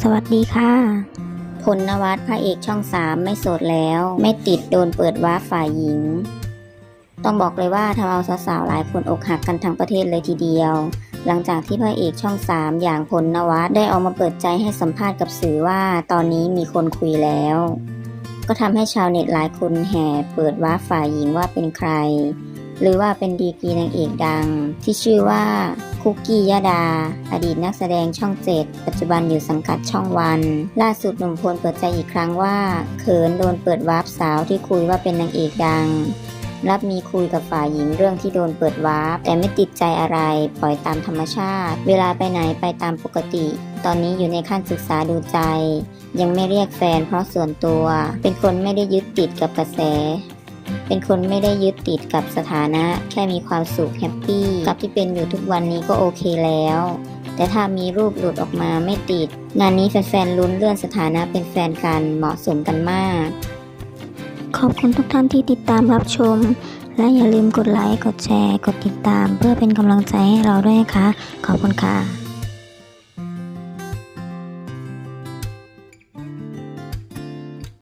สวัสดีค่ะพลนวัตพระเอกช่องสามไม่โสดแล้ว ไม่ติดโดนเปิดว้าฝ่ายหญิง ต้องบอกเลยว่าทำเอาสาวๆหลายคนอกหักกันทั้งประเทศเลยทีเดียว หลังจากที่พระเอกช่องสามอย่างพลนวัตได้ออกมาเปิดใจให้สัมภาษณ์กับสื่อว่าตอนนี้มีคนคุยแล้ว ก็ทำให้ชาวเน็ตหลายคนแห่เปิดว้าฝ่ายหญิงว่าเป็นใคร หรือว่าเป็นดีกรีนางเอกดัง ที่ชื่อว่าคุกกี้ยาดา อดีตนักแสดงช่องเจ็ดปัจจุบันอยู่สังกัดช่องวัน ล่าสุดหนุ่มพลเปิดใจอีกครั้งว่า เขินโดนเปิดวาร์ปสาวที่คุยว่าเป็นนางเอกดัง รับมีคุยกับฝ่ายหญิงเรื่องที่โดนเปิดวาร์ปแต่ไม่ติดใจอะไรปล่อยตามธรรมชาติ เวลาไปไหนไปตามปกติ ตอนนี้อยู่ในขั้นศึกษาดูใจ ยังไม่เรียกแฟนเพราะส่วนตัว เป็นคนไม่ได้ยึดติดกับกระแส เป็นคนไม่ได้ยึดติดกับสถานะ แค่มีความสุขแฮปปี้กับที่เป็นอยู่ทุกวันนี้ก็โอเคแล้ว แต่ถ้ามีรูปหลุดออกมาไม่ติด งานนี้แฟนๆลุ้นเลื่อนสถานะเป็นแฟนกันเหมาะสมกันมาก ขอบคุณทุกท่านที่ติดตามรับชม และอย่าลืมกดไลค์ กดแชร์ กดติดตาม เพื่อเป็นกำลังใจให้เราด้วยนะคะ ขอบคุณค่ะ